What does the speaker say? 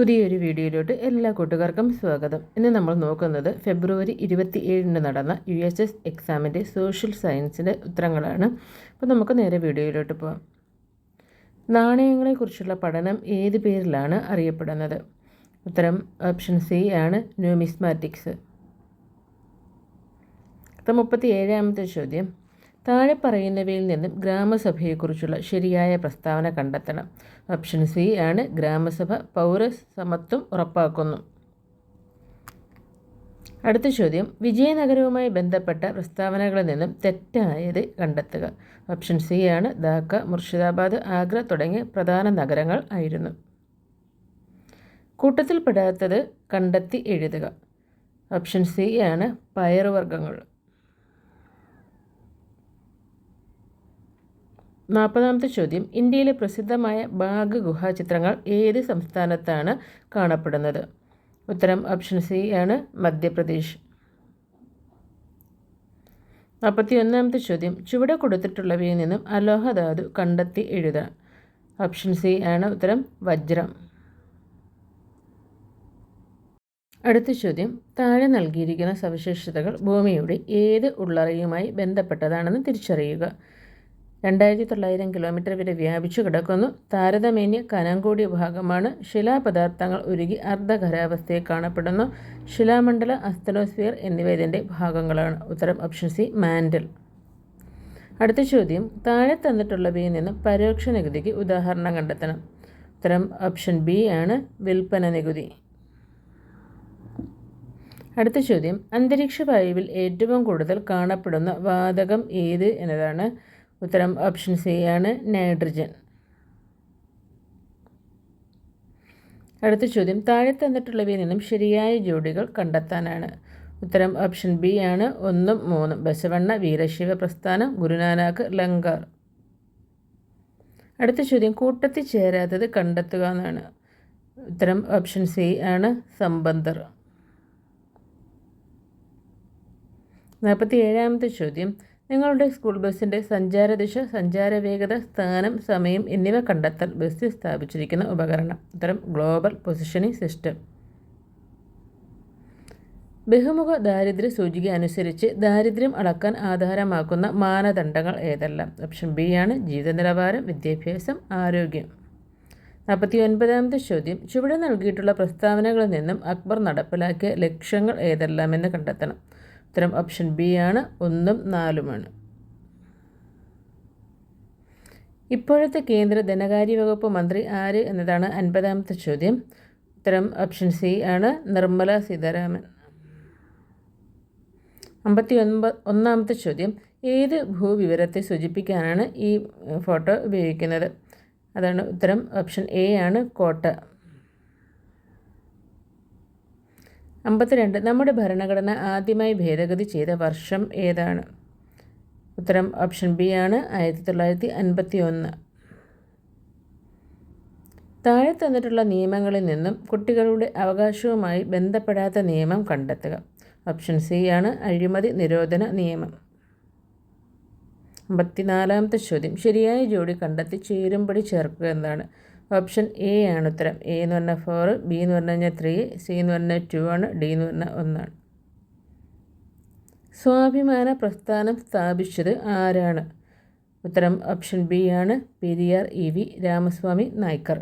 പുതിയൊരു വീഡിയോയിലോട്ട് എല്ലാ കൂട്ടുകാർക്കും സ്വാഗതം. ഇന്ന് നമ്മൾ നോക്കുന്നത് ഫെബ്രുവരി ഇരുപത്തി ഏഴിന് നടന്ന യു എസ് എസ് എക്സാമിന്റെ സോഷ്യൽ സയൻസിന്റെ ഉത്തരങ്ങളാണ്. അപ്പോൾ നമുക്ക് നേരെ വീഡിയോയിലോട്ട് പോകാം നാണയങ്ങളെക്കുറിച്ചുള്ള പഠനം ഏത് പേരിലാണ് അറിയപ്പെടുന്നത്? ഉത്തരം ഓപ്ഷൻ സി ആണ് ന്യൂമിസ്മാറ്റിക്സ്. മുപ്പത്തി ഏഴാമത്തെ ചോദ്യം. താഴെ പറയുന്നവയിൽ നിന്നും ഗ്രാമസഭയെക്കുറിച്ചുള്ള ശരിയായ പ്രസ്താവന കണ്ടെത്തണം. ഓപ്ഷൻ സി ആണ് ഗ്രാമസഭ പൗരസമത്വം ഉറപ്പാക്കുന്നു. അടുത്ത ചോദ്യം. വിജയനഗരവുമായി ബന്ധപ്പെട്ട പ്രസ്താവനകളിൽ നിന്നും തെറ്റായത് കണ്ടെത്തുക. ഓപ്ഷൻ സി ആണ് ധാക്ക മുർഷിദാബാദ് ആഗ്ര തുടങ്ങിയ പ്രധാന നഗരങ്ങൾ ആയിരുന്നു. കൂട്ടത്തിൽപ്പെടാത്തത് കണ്ടെത്തി എഴുതുക. ഓപ്ഷൻ സി ആണ് പയറുവർഗങ്ങൾ. നാൽപ്പതാമത്തെ ചോദ്യം. ഇന്ത്യയിലെ പ്രസിദ്ധമായ ബാഗ് ഗുഹാചിത്രങ്ങൾ ഏത് സംസ്ഥാനത്താണ് കാണപ്പെടുന്നത്? ഉത്തരം ഓപ്ഷൻ സി ആണ് മധ്യപ്രദേശ്. നാൽപ്പത്തി ഒന്നാമത്തെ ചോദ്യം. ചുവടെ കൊടുത്തിട്ടുള്ളവയിൽ നിന്നും അലോഹധാതു കണ്ടെത്തി എഴുതുക ഓപ്ഷൻ സി ആണ് ഉത്തരം വജ്രം. അടുത്ത ചോദ്യം. താഴെ നൽകിയിരിക്കുന്ന സവിശേഷതകൾ ഭൂമിയുടെ ഏത് ഉള്ളറയുമായി ബന്ധപ്പെട്ടതാണെന്ന് തിരിച്ചറിയുക. രണ്ടായിരത്തി തൊള്ളായിരം കിലോമീറ്റർ വരെ വ്യാപിച്ചു കിടക്കുന്നു. താരതമ്യേന കനം കൂടിയ ഭാഗമാണ്. ശിലാപദാർത്ഥങ്ങൾ ഉരുകി അർദ്ധഖരാവസ്ഥയിൽ കാണപ്പെടുന്നു. ശിലാമണ്ഡല അസ്തനോസ്ഫിയർ എന്നിവ ഇതിന്റെ ഭാഗങ്ങളാണ്. ഉത്തരം ഓപ്ഷൻ സി മാൻഡൽ അടുത്ത ചോദ്യം. താഴെ തന്നിട്ടുള്ളവയിൽ നിന്ന് പരോക്ഷ നികുതിക്ക് ഉദാഹരണം കണ്ടെത്തണം. ഉത്തരം ഓപ്ഷൻ ബി ആണ്. വിൽപ്പന നികുതി. അടുത്ത ചോദ്യം. അന്തരീക്ഷ വായുവിൽ ഏറ്റവും കൂടുതൽ കാണപ്പെടുന്ന വാതകം ഏത് എന്നതാണ്? ഉത്തരം ഓപ്ഷൻ സി ആണ് നൈട്രജൻ അടുത്ത ചോദ്യം താഴെ തന്നിട്ടുള്ളവയിൽ നിന്നും ശരിയായ ജോഡികൾ കണ്ടെത്താനാണ്. ഉത്തരം ഓപ്ഷൻ ബി ആണ് ഒന്നും മൂന്നും. ബസവണ്ണ വീരശിവ പ്രസ്ഥാനം ഗുരുനാനാക്ക് ലങ്കർ. അടുത്ത ചോദ്യം കൂട്ടത്തിൽ ചേരാത്തത് കണ്ടെത്തുക എന്നാണ്. ഉത്തരം ഓപ്ഷൻ സി ആണ് സംബന്ധർ. നാൽപ്പത്തി ഏഴാമത്തെ ചോദ്യം നിങ്ങളുടെ സ്കൂൾ ബസ്സിന്റെ സഞ്ചാരദിശ സഞ്ചാര വേഗത സ്ഥാനം സമയം എന്നിവ കണ്ടെത്താൻ ബസ്സിൽ സ്ഥാപിച്ചിരിക്കുന്ന ഉപകരണം. ഉത്തരം ഗ്ലോബൽ പൊസിഷനിങ് സിസ്റ്റം. ബഹുമുഖ ദാരിദ്ര്യ സൂചിക അനുസരിച്ച് ദാരിദ്ര്യം അളക്കാൻ ആധാരമാക്കുന്ന മാനദണ്ഡങ്ങൾ ഏതെല്ലാം? ഓപ്ഷൻ ബി ആണ് ജീവിത നിലവാരം വിദ്യാഭ്യാസം ആരോഗ്യം. നാൽപ്പത്തി ഒൻപതാമത്തെ ചോദ്യം. ചുവടെ നൽകിയിട്ടുള്ള പ്രസ്താവനകളിൽ നിന്നും അക്ബർ നടപ്പിലാക്കിയ ലക്ഷ്യങ്ങൾ ഏതെല്ലാമെന്ന് കണ്ടെത്തണം. ഉത്തരം ഓപ്ഷൻ ബി ആണ് ഒന്നും നാലുമാണ് ഇപ്പോഴത്തെ കേന്ദ്ര ധനകാര്യ വകുപ്പ് മന്ത്രി ആര് എന്നതാണ് അൻപതാമത്തെ ചോദ്യം. ഉത്തരം ഓപ്ഷൻ സി ആണ് നിർമ്മല സീതാരാമൻ. അമ്പത്തി ഒൻപത് ഒന്നാമത്തെ ചോദ്യം. ഏത് ഭൂവിവരത്തെ സൂചിപ്പിക്കാനാണ് ഈ ഫോട്ടോ ഉപയോഗിക്കുന്നത്? അതാണ് ഉത്തരം ഓപ്ഷൻ എ ആണ് കോട്ട. അമ്പത്തിരണ്ട്. നമ്മുടെ ഭരണഘടന ആദ്യമായി ഭേദഗതി ചെയ്ത വർഷം ഏതാണ്? ഉത്തരം ഓപ്ഷൻ ബി ആണ്. ആയിരത്തി തൊള്ളായിരത്തി അൻപത്തി ഒന്ന് താഴെ തന്നിട്ടുള്ള നിയമങ്ങളിൽ നിന്നും കുട്ടികളുടെ അവകാശവുമായി ബന്ധപ്പെടാത്ത നിയമം കണ്ടെത്തുക. ഓപ്ഷൻ സി ആണ് അഴിമതി നിരോധന നിയമം. അമ്പത്തിനാലാമത്തെ ചോദ്യം. ശരിയായ ജോഡി കണ്ടെത്തി ചേരുംപടി ചേർക്കുക എന്താണ് ഓപ്ഷൻ എ ആണ് ഉത്തരം. എ എന്ന് പറഞ്ഞാൽ ഫോർ ബി എന്ന് പറഞ്ഞു കഴിഞ്ഞാൽ ത്രീ സി എന്ന് പറഞ്ഞാൽ ടു ആണ് ഡി എന്ന് പറഞ്ഞാൽ ഒന്നാണ്. സ്വാഭിമാന പ്രസ്ഥാനം സ്ഥാപിച്ചത് ആരാണ്? ഉത്തരം ഓപ്ഷൻ ബി ആണ്. Periyar E V Ramaswamy Naicker.